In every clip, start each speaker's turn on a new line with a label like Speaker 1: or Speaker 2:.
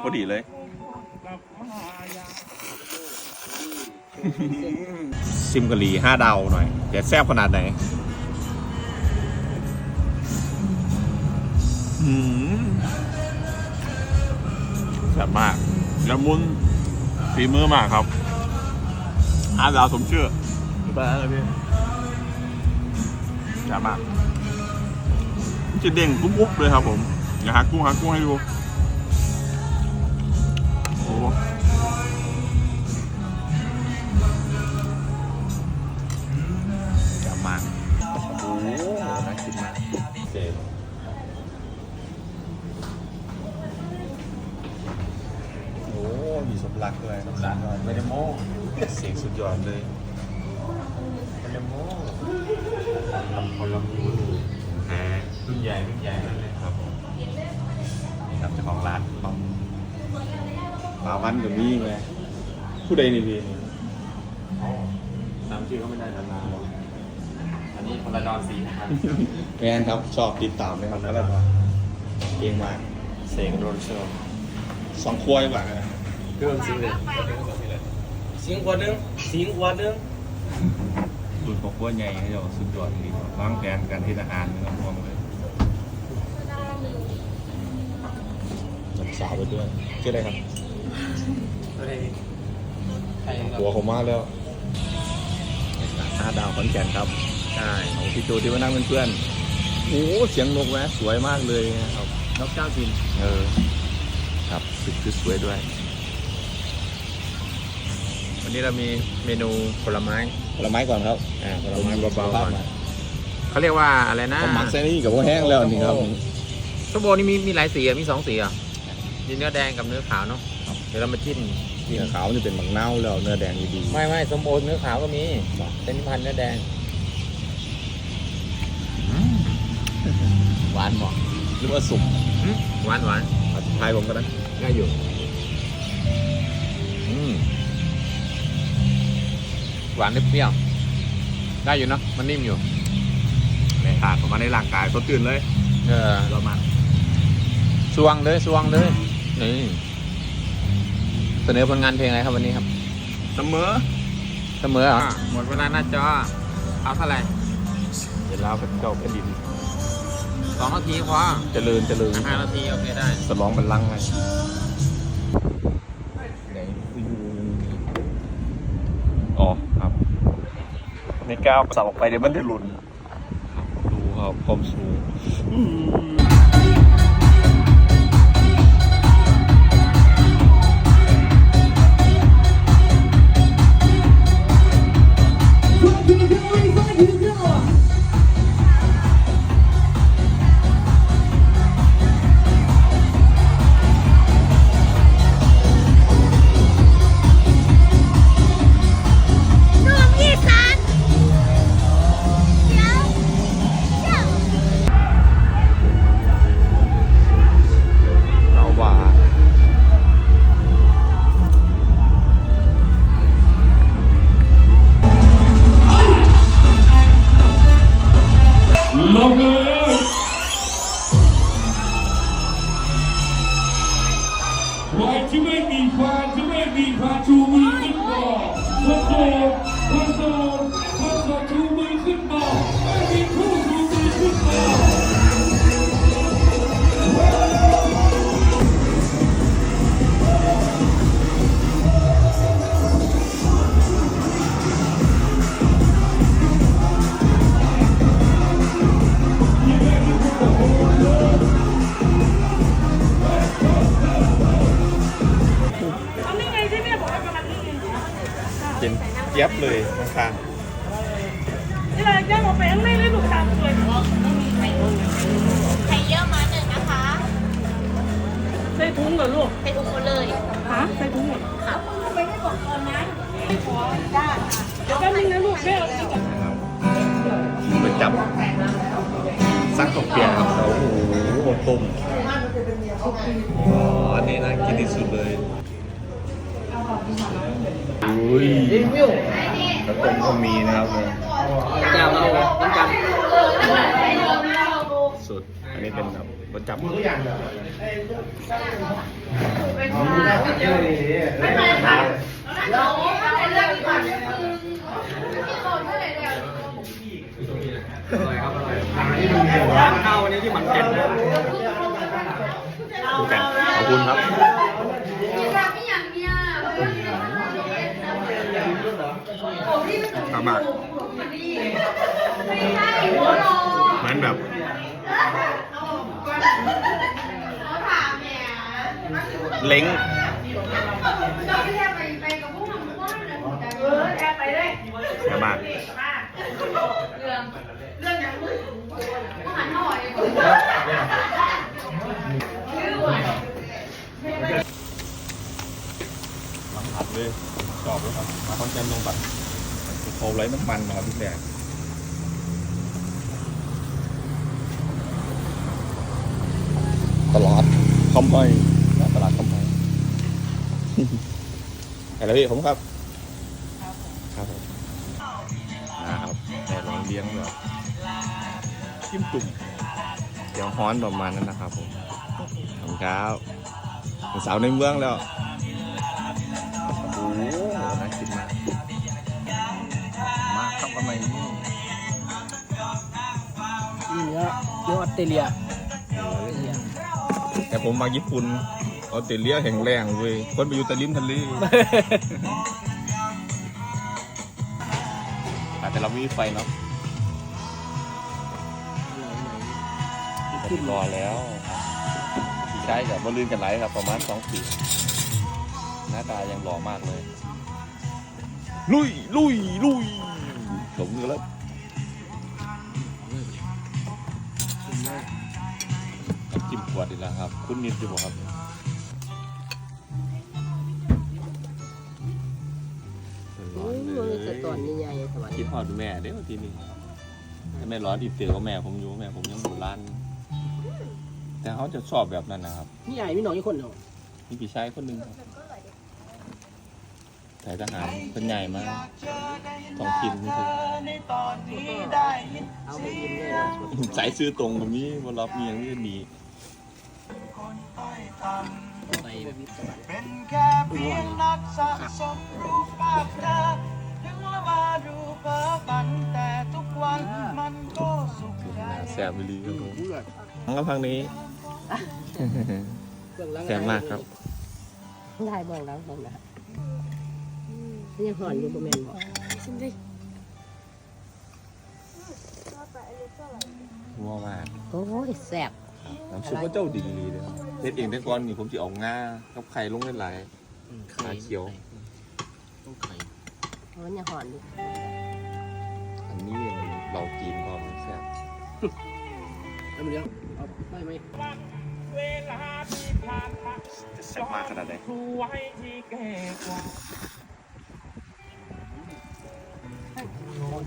Speaker 1: พอดีเลย ซิมกะหรี่ห้าดาวหน่อยเดี๋ยวแซ่บขนาดไหนอืมแซ่บมากละมุนฝีมือมากครับห้าดาวสมชื่อไปแล้วเลยพี่แซ่บมากมันจะเด้งกรุบๆเลยครับผม อย่าหักกุ้งหักกุ้งให้ดู ยงสุดยอดเลยไม่ได้โม้ทำคนละมือแหมรุ่นใหญ่รุ่นใหญ่นั่นเลยครับผมนี่ครับเจ้าของร้านครับปลาวันกับมีไหมผู้ใดนี่พี่ตามชื่อเขาไม่ได้นานๆหรอก
Speaker 2: อันนี้พลดอนสีนะครับ
Speaker 1: แมนครับชอบติดตามเลยครับแล้วก็เก่งมากเสกโรนเชอร์สองครัวดีกว่า
Speaker 2: เครื่องซื้อเลย สิงขวดนึงสิงขวดนึง
Speaker 1: รุ่นครอบครัวใหญ่เขาจะสุดยอดเลยวางแผนการที่อาหารนะครับพวกเลยจับสาวไปด้วยชื่ออะไรครับ
Speaker 2: อะไรใครครับ
Speaker 1: หัวผมมาแล้วห้าดาวขอนแก่นครับ
Speaker 2: ใช่
Speaker 1: ของพี่โจที่มานั่งเป็นเพื่อน โอ้เสียงนกแวะสวยมากเลยครับ
Speaker 2: นกเจ้าถิ่น
Speaker 1: เออ ครับสุดคือสวยด้วย
Speaker 2: วันนี้เรามีเมนูผลไม้
Speaker 1: ผลไม้ก่อนครับ
Speaker 2: อ่าผลไม้เบาๆ
Speaker 1: ก่
Speaker 2: ก่
Speaker 1: อ
Speaker 2: อนนเขาเรียกว่าอะไรนะ
Speaker 1: ผมหมักเส้นนี้กับพวกแห้งแล้วนี่ครับ
Speaker 2: ส้มโอนี่มีมีหลายสีอะมีสองสีอะมีเนื้อแดงกับเนื้อขาวเนาะเดี๋ยวเรามาจิ้ม
Speaker 1: เนื้อขาวมันจะเป็นหมักเน่าแล้วเนื้อแดงดีๆ
Speaker 2: ไม่ไม่ส้มโอเนื้อขาวก็มีเป็นนิพันธ์เนื้อแดงหวานเหมาะ
Speaker 1: หรือว่าสุ่ม
Speaker 2: อืมหวานหวาน
Speaker 1: อธิบายผมก็ได้
Speaker 2: ง่ายอยู่
Speaker 1: อืม
Speaker 2: ห วานเปรี้ยวได้อยู่เนาะมันนิ่มอยู่
Speaker 1: ในถาดผมมาในร่างกายสดตื่นเลย
Speaker 2: เออ
Speaker 1: เรามา
Speaker 2: สวงเลยสวงเลยนี่เสนอผลงานเพลงอะไรครับวันนี้ครับ
Speaker 1: เสมอ
Speaker 2: เสมอเหรอหมดเวลาหน้าจอ เอาเท่าไหร่
Speaker 1: เดี๋ยวเราเป็นเจ้าแผ่นดิน
Speaker 2: สองนาทีพอ
Speaker 1: เจริญเจริญ
Speaker 2: ห้านาทีโอเคได้
Speaker 1: สลองเป็นลังไงอ๋อครับใน ก้าวสับออกไปเดี๋ยวมันจะหล่นดูครับความสูง ก็มีนะครับเนี่ย
Speaker 2: อยากเอาน้ำกัน
Speaker 1: สุด อันนี้เป็นแบบรสจับข้าววันนี้ที่มันเก็ตนะดูกันขอบคุณครับ สามบาทเหมือนแบบเล้งสามบาทมาผัดเลยชอบเลยครับมาคอนเทนต์ลงบัตร เขาไร้น้ำมันมาครับพี่แดงตลาดคำไพตลาดคำไพแต่ละพี่ผมครับ ครับผมนะครับแต่ร้อนเลี้ยงแบบจิ้มจุ่มเดี๋ยวฮ้อนประมาณนั้นนะครับผมขอบคุณครับเป็นสาวในเมืองแล้ว อ
Speaker 3: เนื้อออสเตรเลีย
Speaker 1: แต่ผมมาญี่ปุ่นออสเตรเลียแห่งแรงเว้ยคนไปอยู่แต่ริมทะเลแต่เราไม่มีไฟเนาะรอแล้วพี่ชายกับมาลื่นกันไหลครับประมาณสองปีหน้าตายังหล่อมากเลย ลุยลุยลุยสมกัน แล้วน้ำจิ้มขวดอีกแล้วครับ คุณนิดอยู่บ่ครับร้อนเลย
Speaker 3: จะตอนใหญ่ๆสวัสดี
Speaker 1: คิดฮอดแม่เด้อทีนี้ถ้าแม่ร้อนที่เตือกับแม่ผมอยู่แม่ผมยังอยู่ร้าน แต่เขาจะชอบแบบนั้นนะครับ
Speaker 3: นี่ใหญ่มีน้องอีกคนเนาะ
Speaker 1: มีพี่ชายคนหนึ่งครับ สายทหารเป็นใหญ่มากท้องถิ่นนี่คือ
Speaker 3: เอาไปกินเลยนะ
Speaker 1: สายซื้อตรงแบบนี้บนรับเมียงนี่ดี
Speaker 3: ไปแบบนี้สวัสดี
Speaker 4: เป็นแค่เพียงนักสะสมรูปภาพเธอถึงละมาดูเพ้อฝันแต่ทุกวันมันก็สุขใจ
Speaker 1: แซ่บไปรีครับผมแล้วพังนี้
Speaker 3: เครื่องล้าง
Speaker 1: แซ่บมากครับ
Speaker 3: ได้บ้างแล้วบ้างนะนี่ยังห่อนอยู่บนแมนบอก
Speaker 1: วัวมาก
Speaker 3: โอ้ยแซ่บ
Speaker 1: น้ำซุปก็เจ้าดีเลยครับเฮ็ดเองแต่ก่อนนี่ผมจะเอาง่ากับไข่ลงหลายๆขาเขียว
Speaker 3: ต้องไข่มันยังห่อนอยู่
Speaker 1: อันนี้เรากินพอมันแซ่บ
Speaker 3: เอามาเลี้ยงเอาไม่ไม่
Speaker 1: จะแซ่บมากขนาดไหน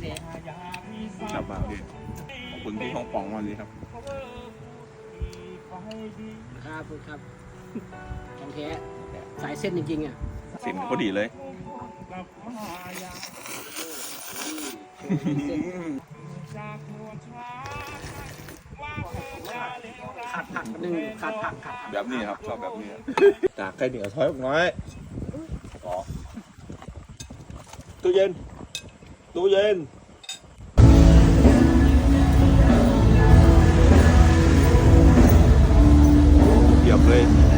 Speaker 3: โอเค
Speaker 1: แซ่บมากพี่ขอบคุณที่ห้องปองวันนี้ครับ
Speaker 3: ครับครับของแท้สายเส้นจริงๆอะ
Speaker 1: สินพอดีเลย
Speaker 3: ขาดผักหนึ่งขาดผักขาดผัก
Speaker 1: แบบนี้ครับชอบแบบนี้จากไข่เหนียวถอยออกน้อยต่อตู้เย็น ตู้เย็นเทียบเลย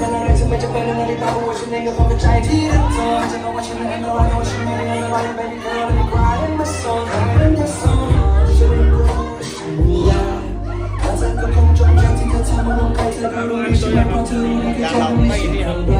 Speaker 4: นั้นนานๆทไม่จะเป็นนาฬิตาหัวฉันเองก็พอมกัใจที่รักเธอจะบอกว่าฉันไเองก็รันไม่าฉันเอไก็รัก baby girl and crying my soul crying my soul ฉันรู้ว่าฉันมียาแต่เธอก็คงจมอย่างที่เธอทำมันลงไปเธอ
Speaker 1: ก็รู้ไม่ใช่เพราะเธอรู้ไม่ใช่เพราะไม่ใช่